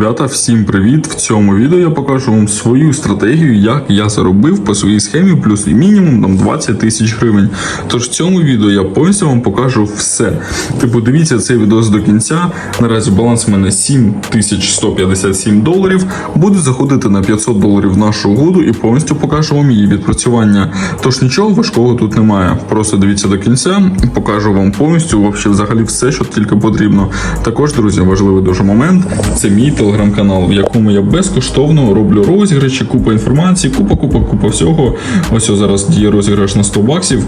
Ребята, всім привіт! В цьому відео я покажу вам свою стратегію, як я заробив по своїй схемі плюс і мінімум там 20 тисяч гривень. Тож в цьому відео я повністю вам покажу все. Типу, дивіться цей відео до кінця. Наразі баланс у мене 7157 доларів. Буду заходити на 500 доларів нашу угоду і повністю покажу вам її відпрацювання. Тож нічого важкого тут немає. Просто дивіться до кінця, покажу вам повністю взагалі все, що тільки потрібно. Також, друзі, важливий дуже момент. Це мій телеграм-канал, в якому я безкоштовно роблю розіграші, купа інформації, купа, купа, купа всього. Ось зараз діє розіграш на 100 баксів.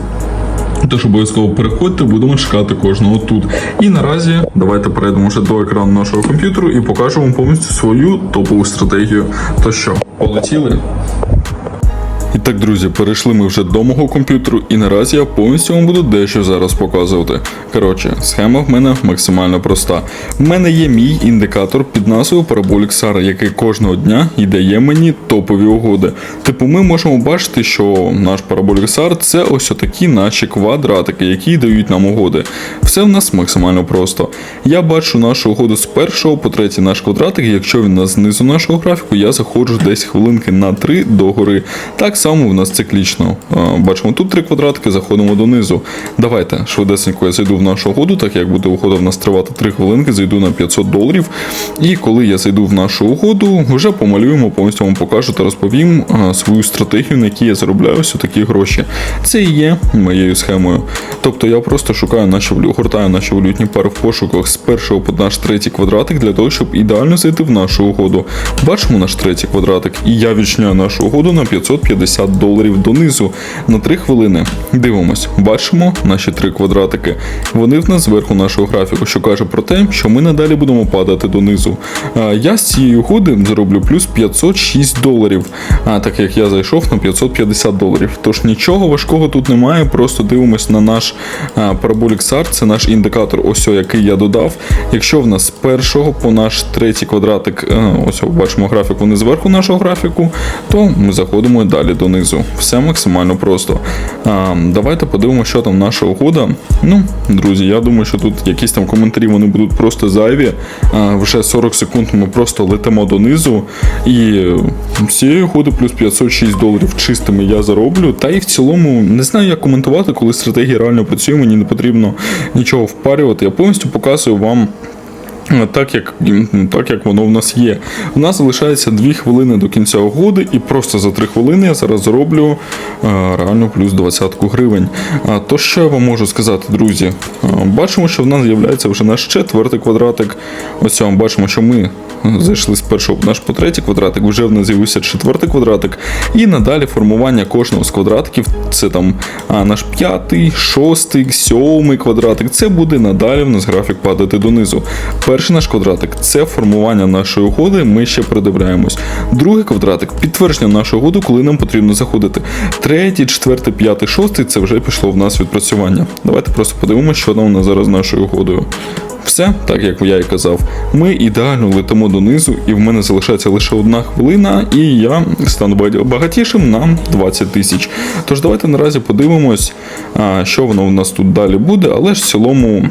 Тож обов'язково переходьте, будемо чекати кожного тут. І наразі давайте перейдемо вже до екрану нашого комп'ютеру і покажу вам повністю свою топову стратегію. То що, полетіли? І так, друзі, перейшли ми вже до мого комп'ютеру, і наразі я повністю вам буду дещо зараз показувати. Коротше, схема в мене максимально проста. В мене є мій індикатор під назвою Parabolic SAR, який кожного дня і дає мені топові угоди. Типу, ми можемо бачити, що наш Parabolic SAR це ось отакі наші квадратики, які дають нам угоди. Все в нас максимально просто. Я бачу нашу угоду з першого по третій наш квадратик. Якщо він на знизу нашого графіку, я заходжу десь хвилинки на 3 до гори. Так само в нас циклічно. Бачимо тут три квадратики, заходимо донизу. Давайте швидесенько я зайду в нашу угоду, так як буде угода в нас тривати 3 хвилинки, зайду на 500 доларів. І коли я зайду в нашу угоду, вже помалюємо, повністю вам покажу та розповім свою стратегію, на якій я заробляю ось такі гроші. Це і є моєю схемою. Тобто я просто шукаю наші гортаю наші валютні пари в пошуках з першого по наш третій квадратик для того, щоб ідеально зайти в нашу угоду. Бачимо наш третій квадратик, і я відчиняю нашу угоду на 550 доларів донизу на 3 хвилини. Дивимось, бачимо наші три квадратики. Вони в нас зверху нашого графіку, що каже про те, що ми надалі будемо падати донизу. Я з цієї угоди зароблю плюс 506 доларів, а так як я зайшов на 550 доларів. Тож нічого важкого тут немає, просто дивимось на наш Parabolic SAR, це наш індикатор, ось який я додав. Якщо в нас з першого по наш третій квадратик, е, ось бачимо графік, вони зверху нашого графіку, то ми заходимо далі донизу. Все максимально просто. А, Давайте подивимося, що там наша угода. Ну, друзі, я думаю, що тут якісь там коментарі вони будуть просто зайві. А, Вже 40 секунд ми просто летимо донизу. І з цієї угоди плюс 506 доларів чистими я зароблю. Та і в цілому не знаю, як коментувати, коли стратегія реально працює, мені не потрібно нічого впарювати. Я повністю показую вам. Так як, так як воно в нас є. У нас залишається 2 хвилини до кінця угоди, і просто за 3 хвилини я зараз зроблю е, реально плюс 20 гривень. То що я вам можу сказати, друзі? Е, Бачимо, що в нас з'являється вже наш четвертий квадратик. Ось вам бачимо, що ми зайшли з першого наш по третій квадратик, вже в нас з'явився четвертий квадратик. І надалі формування кожного з квадратиків це там наш п'ятий, шостий, сьомий квадратик. Це буде надалі в нас графік падати донизу. Перший наш квадратик це формування нашої угоди. Ми ще придивляємось. Другий квадратик підтвердження нашої угоди, коли нам потрібно заходити. Третій, четвертий, п'ятий, шостий це вже пішло в нас відпрацювання. Давайте просто подивимося, що там у нас зараз з нашою угодою. Все, так як я і казав, ми ідеально летимо донизу, і в мене залишається лише одна хвилина, і я стану багатішим на 20 тисяч. Тож давайте наразі подивимось, що воно у нас тут далі буде, але ж в цілому.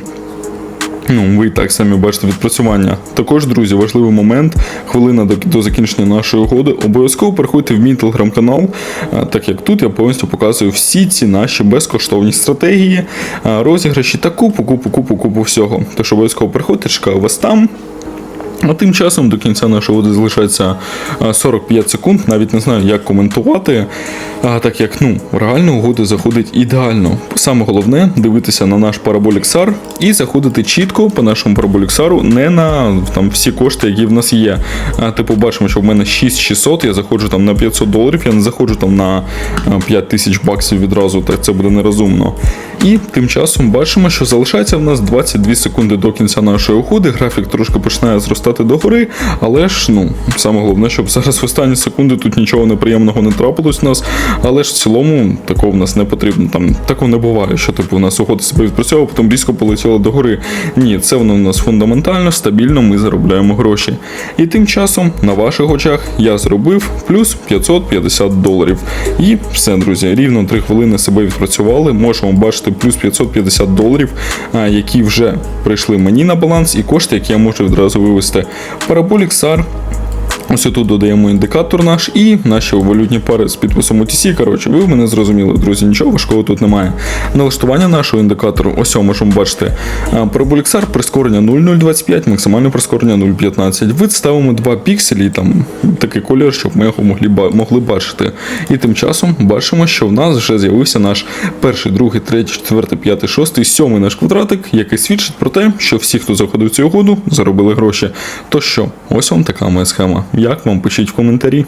Ну, ви так самі бачите відпрацювання. Також, друзі, важливий момент. Хвилина до, до закінчення нашої угоди. Обов'язково переходьте в мій телеграм-канал, так як тут я повністю показую всі ці наші безкоштовні стратегії, розіграші та купу, купу, купу, купу всього. Тож обов'язково приходьте, чекаю вас там. А тим часом до кінця нашої води залишається 45 секунд. Навіть не знаю, як коментувати. Так як ну, реально угода заходить ідеально. Саме головне дивитися на наш Parabolic SAR і заходити чітко по нашому SAR, не на там, всі кошти, які в нас є. Типу, бачимо, що в мене 6600, я заходжу там на 500 доларів, я не заходжу там на 5000 баксів відразу, так це буде нерозумно. І тим часом бачимо, що залишається в нас 22 секунди до кінця нашої угоди. Графік трошки починає зростати догори, але ж ну саме головне, щоб зараз в останні секунди тут нічого неприємного не трапилось у нас. Але ж в цілому такого в нас не потрібно. Там такого не буває, що типу у нас угода себе відпрацьовувала, потім різко полетіло догори. Ні, це воно у нас фундаментально, стабільно, ми заробляємо гроші. І тим часом на ваших очах я зробив плюс 550 доларів. І все, друзі, рівно 3 хвилини себе відпрацювали. Можемо бачити плюс 550 доларів, які вже прийшли мені на баланс, і кошти, які я можу відразу вивести. Parabolic SAR, Ось тут додаємо індикатор наш і наші валютні пари з підписом OTC. Коротше, ви мене зрозуміли, друзі, нічого важкого тут немає. Налаштування нашого індикатору, ось можемо бачити. Параболіксар прискорення 0,025, максимальне прискорення 0,15. Вид ставимо 2 пікселі, там такий колір, щоб ми його могли, могли бачити. І тим часом бачимо, що в нас вже з'явився наш перший, другий, третій, четвертий, п'ятий, шостий, сьомий наш квадратик, який свідчить про те, що всі, хто заходив в цю угоду, заробили гроші. То що, ось вам така моя схема. Як вам пишіть в коментарі.